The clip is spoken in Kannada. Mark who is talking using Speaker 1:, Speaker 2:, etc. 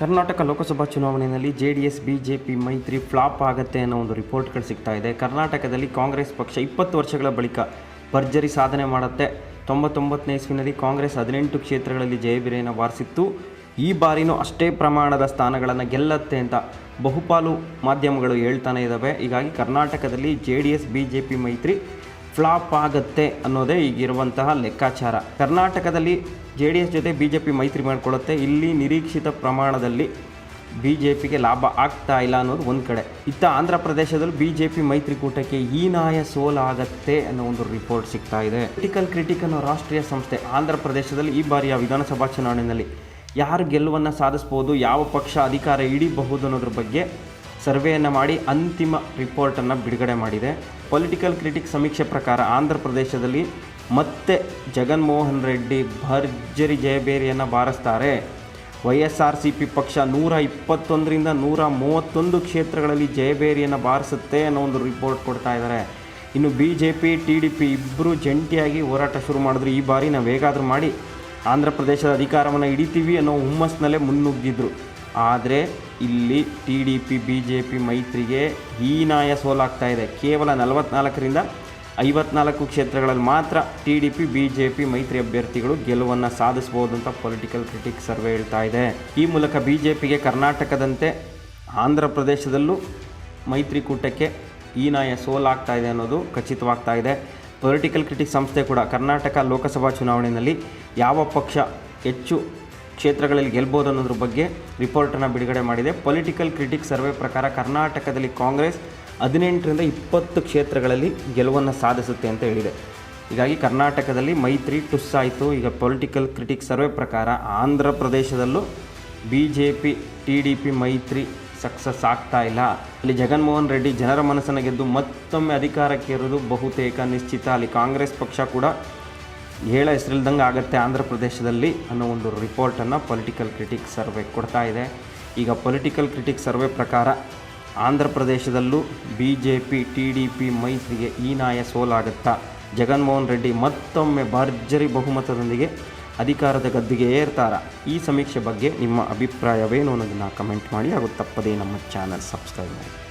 Speaker 1: ಕರ್ನಾಟಕ ಲೋಕಸಭಾ ಚುನಾವಣೆಯಲ್ಲಿ J D S B J P ಮೈತ್ರಿ ಫ್ಲಾಪ್ ಆಗುತ್ತೆ ಅನ್ನೋ ಒಂದು ರಿಪೋರ್ಟ್ಗಳು ಸಿಗ್ತಾ ಇದೆ. ಕರ್ನಾಟಕದಲ್ಲಿ ಕಾಂಗ್ರೆಸ್ ಪಕ್ಷ ಇಪ್ಪತ್ತು ವರ್ಷಗಳ ಬಳಿಕ ಭರ್ಜರಿ ಸಾಧನೆ ಮಾಡುತ್ತೆ. ತೊಂಬತ್ತೊಂಬತ್ತನೇ ಇಸ್ವಿನಲ್ಲಿ ಕಾಂಗ್ರೆಸ್ ಹದಿನೆಂಟು ಕ್ಷೇತ್ರಗಳಲ್ಲಿ ಜಯಬಿರೆಯನ್ನು ವಾರಿಸಿತ್ತು. ಈ ಬಾರಿನೂ ಅಷ್ಟೇ ಪ್ರಮಾಣದ ಸ್ಥಾನಗಳನ್ನು ಗೆಲ್ಲತ್ತೆ ಅಂತ ಬಹುಪಾಲು ಮಾಧ್ಯಮಗಳು ಹೇಳ್ತಾನೆ ಇದ್ದಾವೆ ಹೀಗಾಗಿ ಕರ್ನಾಟಕದಲ್ಲಿ J D S B J P ಮೈತ್ರಿ ಫ್ಲಾಪ್ ಆಗುತ್ತೆ ಅನ್ನೋದೇ ಈಗಿರುವಂತಹ ಲೆಕ್ಕಾಚಾರ. ಕರ್ನಾಟಕದಲ್ಲಿ ಜೆ ಡಿ ಎಸ್ ಜೊತೆ ಬಿ ಜೆ ಪಿ ಮೈತ್ರಿ ಮಾಡಿಕೊಳ್ಳುತ್ತೆ. ಇಲ್ಲಿ ನಿರೀಕ್ಷಿತ ಪ್ರಮಾಣದಲ್ಲಿ ಬಿ ಜೆ ಪಿಗೆ ಲಾಭ ಆಗ್ತಾ ಇಲ್ಲ ಅನ್ನೋದು ಒಂದು ಕಡೆ. ಇತ್ತ ಆಂಧ್ರ ಪ್ರದೇಶದಲ್ಲಿ ಬಿ ಜೆ ಪಿ ಮೈತ್ರಿಕೂಟಕ್ಕೆ ಹೀನಾಯ ಸೋಲಾಗತ್ತೆ ಅನ್ನೋ ಒಂದು ರಿಪೋರ್ಟ್ ಸಿಗ್ತಾ ಇದೆ. ಕ್ರಿಟಿಕಲ್ ಕ್ರಿಟಿಕ್ ಅನ್ನೋ ರಾಷ್ಟ್ರೀಯ ಸಂಸ್ಥೆ ಆಂಧ್ರ ಪ್ರದೇಶದಲ್ಲಿ ಈ ಬಾರಿಯ ವಿಧಾನಸಭಾ ಚುನಾವಣೆಯಲ್ಲಿ ಯಾರು ಗೆಲುವನ್ನು ಸಾಧಿಸ್ಬೋದು, ಯಾವ ಪಕ್ಷ ಅಧಿಕಾರ ಹಿಡಿಬಹುದು ಅನ್ನೋದ್ರ ಬಗ್ಗೆ ಸರ್ವೆಯನ್ನು ಮಾಡಿ ಅಂತಿಮ ರಿಪೋರ್ಟನ್ನು ಬಿಡುಗಡೆ ಮಾಡಿದೆ. ಪೊಲಿಟಿಕಲ್ ಕ್ರಿಟಿಕ್ ಸಮೀಕ್ಷೆ ಪ್ರಕಾರ ಆಂಧ್ರ ಪ್ರದೇಶದಲ್ಲಿ ಮತ್ತೆ ಜಗನ್ಮೋಹನ್ ರೆಡ್ಡಿ, ಭರ್ಜರಿ ಜಯಬೇರಿಯನ್ನು ಬಾರಿಸ್ತಾರೆ. Y S R C P ಪಕ್ಷ ನೂರ ಇಪ್ಪತ್ತೊಂದರಿಂದ ನೂರ ಮೂವತ್ತೊಂದು ಕ್ಷೇತ್ರಗಳಲ್ಲಿ ಜಯಬೇರಿಯನ್ನು ಬಾರಿಸುತ್ತೆ ಅನ್ನೋ ಒಂದು ರಿಪೋರ್ಟ್ ಕೊಡ್ತಾ ಇದ್ದಾರೆ ಇನ್ನು B J P T D P ಇಬ್ಬರು ಜಂಟಿಯಾಗಿ ಹೋರಾಟ ಶುರು ಮಾಡಿದ್ರು. ಈ ಬಾರಿ ನಾವು ಹೇಗಾದರೂ ಮಾಡಿ ಆಂಧ್ರ ಪ್ರದೇಶದ ಅಧಿಕಾರವನ್ನು ಹಿಡಿತೀವಿ ಅನ್ನೋ ಹುಮ್ಮಸ್ನಲ್ಲೇ ಮುನ್ನುಗ್ಗಿದ್ರು. ಆದರೆ ಇಲ್ಲಿ T D P B J P ಮೈತ್ರಿಗೆ ಹೀನಾಯ ಸೋಲಾಗ್ತಾ ಇದೆ. ಕೇವಲ ನಲವತ್ನಾಲ್ಕರಿಂದ ಐವತ್ನಾಲ್ಕು ಕ್ಷೇತ್ರಗಳಲ್ಲಿ ಮಾತ್ರ T D P B J P ಮೈತ್ರಿ ಅಭ್ಯರ್ಥಿಗಳು ಗೆಲುವನ್ನು ಸಾಧಿಸಬಹುದು ಅಂತ ಪೊಲಿಟಿಕಲ್ ಕ್ರಿಟಿಕ್ ಸರ್ವೆ ಹೇಳ್ತಾ ಇದೆ. ಈ ಮೂಲಕ ಬಿ ಜೆ ಪಿಗೆ ಕರ್ನಾಟಕದಂತೆ ಆಂಧ್ರ ಪ್ರದೇಶದಲ್ಲೂ ಮೈತ್ರಿಕೂಟಕ್ಕೆ ಹೀನಾಯ ಸೋಲಾಗ್ತಾ ಇದೆ ಅನ್ನೋದು ಖಚಿತವಾಗ್ತಾ ಇದೆ. ಪೊಲಿಟಿಕಲ್ ಕ್ರಿಟಿಕ್ ಸಂಸ್ಥೆ ಕೂಡ ಕರ್ನಾಟಕ ಲೋಕಸಭಾ ಚುನಾವಣೆಯಲ್ಲಿ ಯಾವ ಪಕ್ಷ ಹೆಚ್ಚು ಕ್ಷೇತ್ರಗಳಲ್ಲಿ ಗೆಲ್ಬೋದು ಅನ್ನೋದ್ರ ಬಗ್ಗೆ ರಿಪೋರ್ಟನ್ನು ಬಿಡುಗಡೆ ಮಾಡಿದೆ. ಪೊಲಿಟಿಕಲ್ ಕ್ರಿಟಿಕ್ ಸರ್ವೆ ಪ್ರಕಾರ ಕರ್ನಾಟಕದಲ್ಲಿ ಕಾಂಗ್ರೆಸ್ ಹದಿನೆಂಟರಿಂದ ಇಪ್ಪತ್ತು ಕ್ಷೇತ್ರಗಳಲ್ಲಿ ಗೆಲುವನ್ನು ಸಾಧಿಸುತ್ತೆ ಅಂತ ಹೇಳಿದೆ. ಹೀಗಾಗಿ ಕರ್ನಾಟಕದಲ್ಲಿ ಮೈತ್ರಿ ಟುಸ್ಸಾಯಿತು ಈಗ ಪೊಲಿಟಿಕಲ್ ಕ್ರಿಟಿಕ್ ಸರ್ವೆ ಪ್ರಕಾರ ಆಂಧ್ರ ಪ್ರದೇಶದಲ್ಲೂ B J P T D P ಮೈತ್ರಿ ಸಕ್ಸಸ್ ಆಗ್ತಾ ಇಲ್ಲ. ಅಲ್ಲಿ ಜಗನ್ಮೋಹನ್ ರೆಡ್ಡಿ ಜನರ ಮನಸ್ಸನ್ನು ಗೆದ್ದು ಮತ್ತೊಮ್ಮೆ ಅಧಿಕಾರಕ್ಕೆ ಇರೋದು ಬಹುತೇಕ ನಿಶ್ಚಿತ. ಅಲ್ಲಿ ಕಾಂಗ್ರೆಸ್ ಪಕ್ಷ ಕೂಡ ಹೇಳ ಹೆಸರಿಲ್ದಂಗೆ ಆಗುತ್ತೆ ಆಂಧ್ರ ಪ್ರದೇಶದಲ್ಲಿ ಅನ್ನೋ ಒಂದು ರಿಪೋರ್ಟನ್ನು ಪೊಲಿಟಿಕಲ್ ಕ್ರಿಟಿಕ್ ಸರ್ವೆ ಕೊಡ್ತಾ ಇದೆ. ಈಗ ಪೊಲಿಟಿಕಲ್ ಕ್ರಿಟಿಕ್ ಸರ್ವೆ ಪ್ರಕಾರ ಆಂಧ್ರ ಪ್ರದೇಶದಲ್ಲೂ B J P T D P ಮೈತ್ರಿಗೆ ಈ ನಾಯ ಸೋಲಾಗುತ್ತಾ? ಜಗನ್ಮೋಹನ್ ರೆಡ್ಡಿ ಮತ್ತೊಮ್ಮೆ ಭರ್ಜರಿ ಬಹುಮತದೊಂದಿಗೆ ಅಧಿಕಾರದ ಗದ್ದಿಗೆ ಏರ್ತಾರ? ಈ ಸಮೀಕ್ಷೆ ಬಗ್ಗೆ ನಿಮ್ಮ ಅಭಿಪ್ರಾಯವೇನು ಅನ್ನೋದನ್ನು ಕಮೆಂಟ್ ಮಾಡಿ ಹಾಗೂ ತಪ್ಪದೇ ನಮ್ಮ ಚಾನಲ್ ಸಬ್ಸ್ಕ್ರೈಬ್ ಮಾಡಿ.